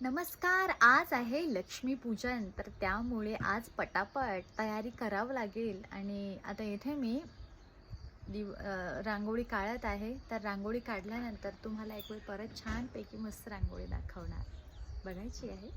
नमस्कार आज आहे लक्ष्मीपूजन तर त्यामुळे आज पटापट तयारी करावं लागेल. आणि आता इथे मी दिव रांगोळी काढत आहे. तर रांगोळी काढल्यानंतर तुम्हाला एक वेळ परत छानपैकी मस्त रांगोळी दाखवणार. बघायची आहे.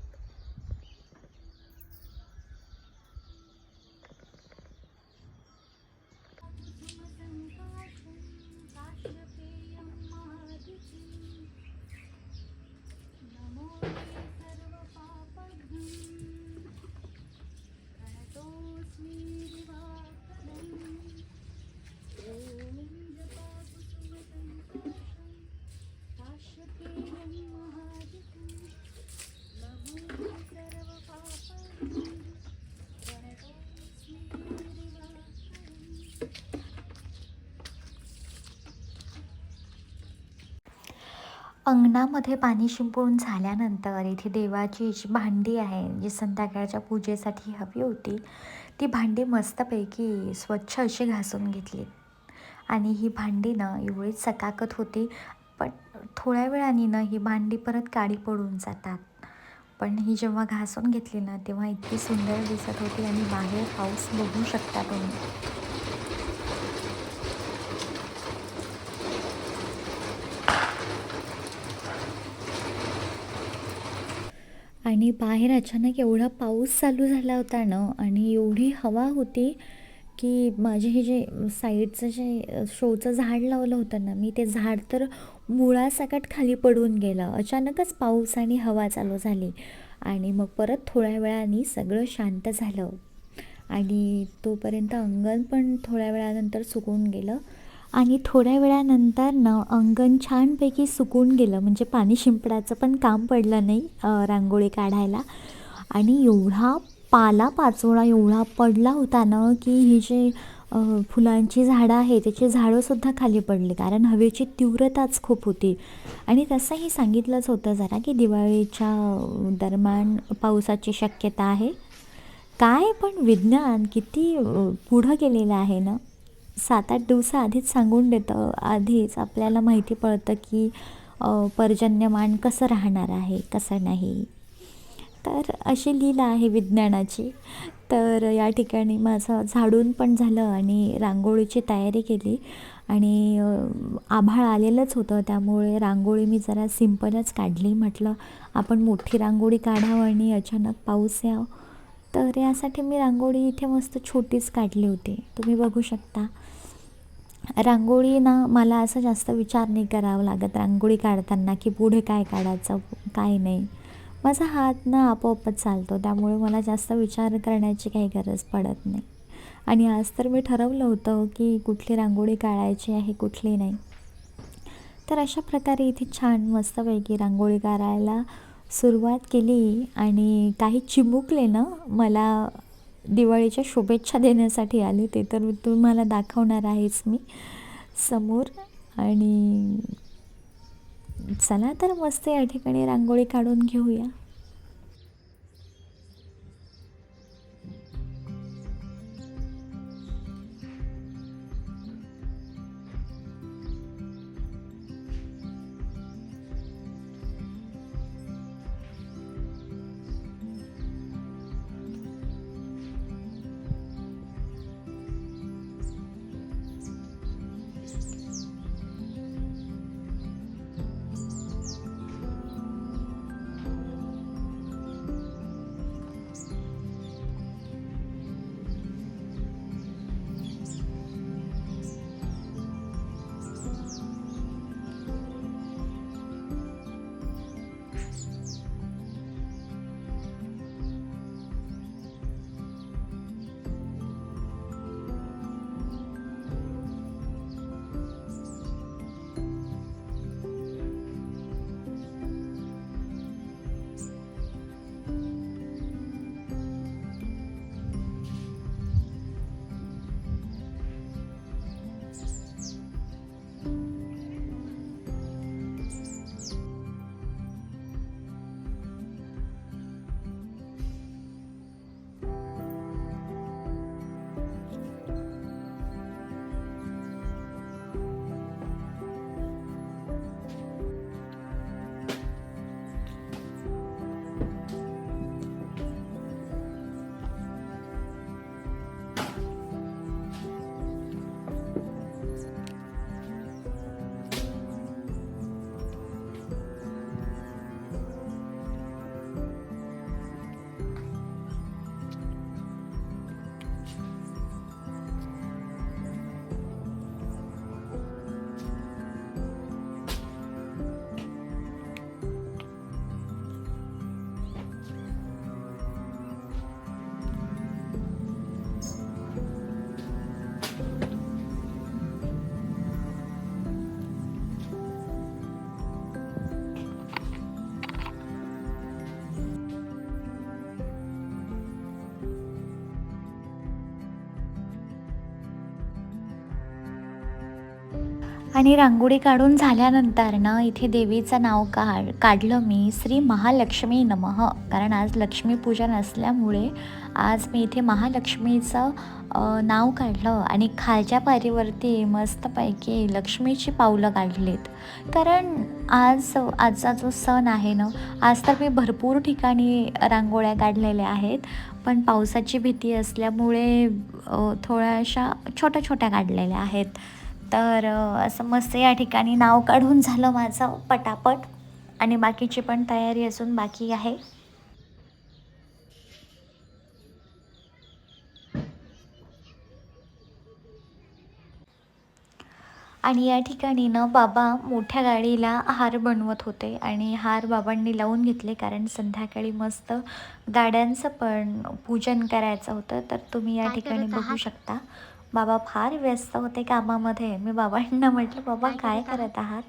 अंगणामध्ये पाणी शिंपडून झाल्यानंतर इथे देवाची जी भांडी आहे जी संध्याकाळच्या पूजेसाठी हवी होती ती भांडी मस्तपैकी स्वच्छ अशी घासून घेतली. आणि ही भांडी ना एवढी सकाकत होती पण थोड्या वेळाने ना ही भांडी परत काळी पडून जातात. पण ही जेव्हा घासून घेतली ना तेव्हा इतकी सुंदर दिसत होती आणि बाहेर पाऊस बघू शकता तुम्ही. आणि बाहेर अचानक एवढा पाऊस चालू झाला होता ना आणि एवढी हवा होती की माझे हे जे साईडचं जे शोचं झाड लावलं होतं ना मी ते झाड तर मुळासकट खाली पडून गेलं. अचानकच पाऊस आणि हवा चालू झाली. आणि मग परत थोड्या वेळाने सगळं शांत झालं. आणि तोपर्यंत अंगण पण थोड्या वेळानंतर सुकून गेलं. आणि थोड्या वेळानंतर ना अंगण छानपैकी सुकून गेलं. म्हणजे पाणी शिंपडाचं पण काम पडलं नाही रांगोळी काढायला. आणि एवढा पाला पाचोळा एवढा पडला होता ना की ही जे फुलांची झाडं आहे त्याची झाडंसुद्धा खाली पडली. कारण हवेची तीव्रताच खूप होती. आणि तसंही सांगितलंच होतं जरा की दिवाळीच्या दरम्यान पावसाची शक्यता आहे. काय पण विज्ञान किती पुढं गेलेलं आहे ना सात आठ दिवसाआधीच सांगून देतं. आधीच आपल्याला माहिती पडतं की पर्जन्यमान कसं राहणार आहे कसं नाही. तर अशी लीला आहे विज्ञानाची. तर या ठिकाणी माझं झाडून पण झालं आणि रांगोळीची तयारी केली. आणि आभाळ आलेलंच होतं. त्यामुळे रांगोळी मी जरा सिम्पलच काढली. म्हटलं आपण मोठी रांगोळी काढावं आणि अचानक पाऊस यावं. तर यासाठी मी रांगोळी इथे मस्त छोटीच काढली होती. तुम्ही बघू शकता. रांगोळी ना मला असं जास्त विचार नाही करावा लागत रांगोळी काढताना की पुढे काय काढायचं काय नाही. माझा हात ना आपोआपच चालतो त्यामुळे मला जास्त विचार करण्याची काही गरज पडत नाही. आणि आज तर मी ठरवलं होतं की कुठली रांगोळी काढायची आहे कुठली नाही. तर अशा प्रकारे इथे छान मस्तपैकी रांगोळी काढायला सुरुवात केली आणि काही चिमुकले ना मला दिवाळीच्या शुभेच्छा देण्यासाठी आले ते तर तुम्हाला दाखवणार आहेच मी समोर. आणि चला तर मस्त या ठिकाणी रांगोळी काढून घेऊया. आणि रांगोळी काढून झाल्यानंतर ना इथे देवीचं नाव काढ काढलं मी श्री महालक्ष्मी नमः. कारण आज लक्ष्मीपूजन असल्यामुळे आज मी इथे महालक्ष्मीचं नाव काढलं आणि खालच्या पारीवरती मस्तपैकी लक्ष्मीची पावलं काढलीत. कारण आज आजचा जो सण आहे ना आज तर मी भरपूर ठिकाणी रांगोळ्या काढलेल्या आहेत. पण पावसाची भीती असल्यामुळे थोड्याशा छोट्या छोट्या काढलेल्या आहेत. तर असं मस्त या ठिकाणी नाव काढून झालं माझं पटापट. आणि बाकीची पण तयारी अजून बाकी आहे. आणि या ठिकाणी ना बाबा मोठ्या गाडीला हार बनवत होते. आणि हार बाबांनी लावून घेतले कारण संध्याकाळी मस्त गाड्यांचं पण पूजन करायचं होतं. तर तुम्ही या ठिकाणी बघू? शकता. बाबा फार व्यस्त होते कामामध्ये. मी बाबांना म्हटलं बाबा काय करत आहात?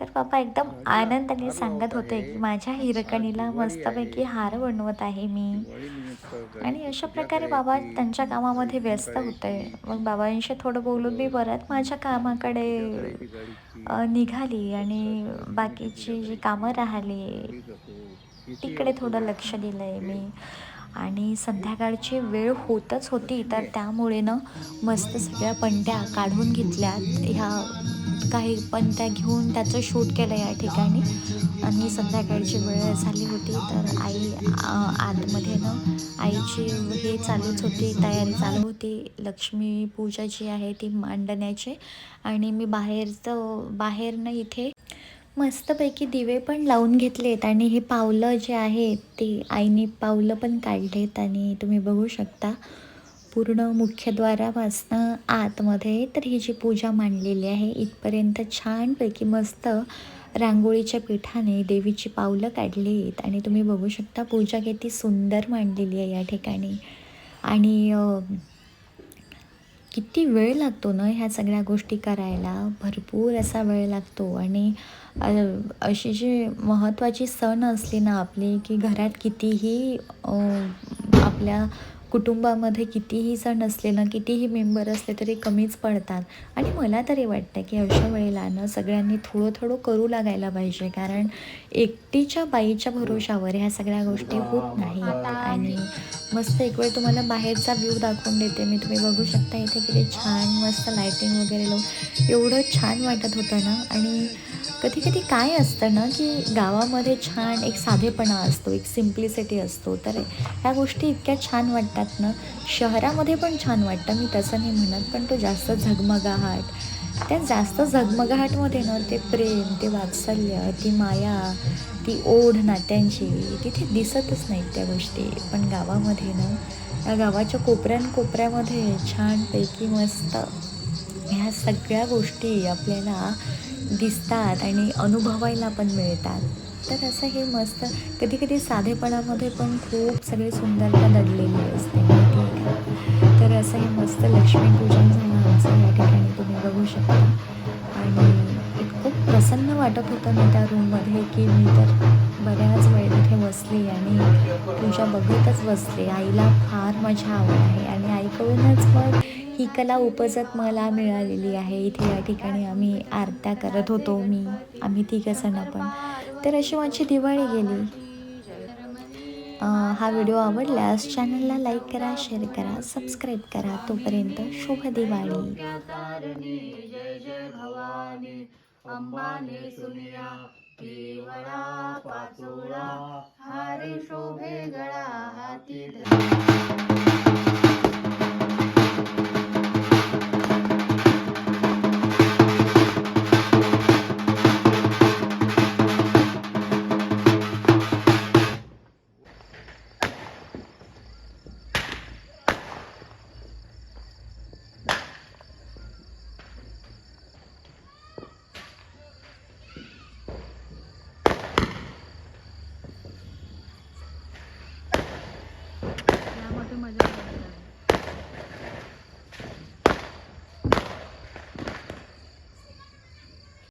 तर बाबा एकदम आनंदाने सांगत होते की माझ्या हिरकणीला मस्तपैकी हार बनवत आहे मी. आणि अशा प्रकारे बाबा त्यांच्या कामामध्ये व्यस्त होते. मग बाबांशी थोडं बोलून मी परत माझ्या कामाकडे निघाली आणि बाकीची जी कामं राहिली तिकडे थोडं लक्ष दिलं आहे मी. आणि संध्याकाळची वेळ होतच होती तर त्यामुळे ना मस्त सगळ्या पंट्या काढून घेतल्यात ह्या काही पंट्या घेऊन त्याचं शूट केलं या ठिकाणी. आणि संध्याकाळची वेळ झाली होती तर आई आतमध्ये ना आईची हे चालूच होती तयारी चालू होती. लक्ष्मी पूजा जी आहे ती मांडण्याची. आणि मी बाहेरचं बाहेरनं इथे मस्तपैकी दिवे पण लावून घेतलेत आणि हे पावलं जे आहे ते आईने पावलं पण काढलेत आणि तुम्ही बघू शकता पूर्ण मुख्यद्वारापासनं आतमध्ये तर ही जी पूजा मांडलेली आहे इथपर्यंत छानपैकी मस्त रांगोळीच्या पिठाने देवीची पावलं काढली आहेत आणि तुम्ही बघू शकता पूजा किती सुंदर मांडलेली आहे या ठिकाणी. आणि किती वेळ लागतो ना ह्या सगळ्या गोष्टी करायला? भरपूर असा वेळ लागतो. आणि अशी जी महत्त्वाची सण असली ना आपली की घरात कितीही आपल्या कुटुंबामध्ये कितीही सण असले ना कितीही मेंबर असले तरी कमीच पडतात. आणि मला तरी वाटतं की अशा वेळेला ना सगळ्यांनी थोडं थोडं करू लागायला पाहिजे. कारण एकटीच्या बाईच्या भरोशावर ह्या सगळ्या गोष्टी होत नाहीत आणि मस्त एक वेळ तुम्हाला बाहेरचा व्ह्यू दाखवून देते. मी तुम्ही बघू शकता इथे किती छान मस्त लायटिंग वगैरे लावून एवढं छान वाटत होतं ना. आणि कधी कधी काय असतं ना की गावामध्ये छान एक साधेपणा असतो एक सिम्प्लिसिटी असतो. तर ह्या गोष्टी इतक्या छान वाटतात. ना शहरामध्ये पण छान वाटतं मी तसं नाही म्हणत पण तो जास्त झगमगाहट. त्या जास्त झगमगाहटमध्ये ना ते प्रेम ते वात्सल्य ती माया ती ओढ नात्यांची तिथे दिसतच नाहीत त्या गोष्टी. पण गावामध्ये ना या गावाच्या कोपऱ्यान कोपऱ्यामध्ये छानपैकी मस्त ह्या सगळ्या गोष्टी आपल्याला दिसतात आणि अनुभवायला पण मिळतात. तर असं हे मस्त. कधी कधी साधेपणामध्ये पण खूप सगळी सुंदरता दडलेली असते. ठीक आहे तर असं हे मस्त लक्ष्मीपूजन झालं. असं या ठिकाणी तुम्ही बघू शकता. आणि खूप प्रसन्न वाटत होतं मी त्या रूममध्ये की मी तर बऱ्याच वेळ तिथे बसली आणि पूजा बघतच बसले. आईला फार मजा आवड आहे आणि आईकडूनच मग ही कला उपजत मला मिळालेली आहे. इथे या ठिकाणी आम्ही आरत्या करत होतो मी आम्ही तिघंजणं पण. तर अशी माझी दिवाळी गेली. हा व्हिडिओ आवडल्यास चॅनलला लाईक करा शेअर करा सबस्क्राईब करा. तोपर्यंत शुभ दिवाळी. अंबाने सुनिया केवळा पाचोळा हारी शोभे गळा हाती धरा.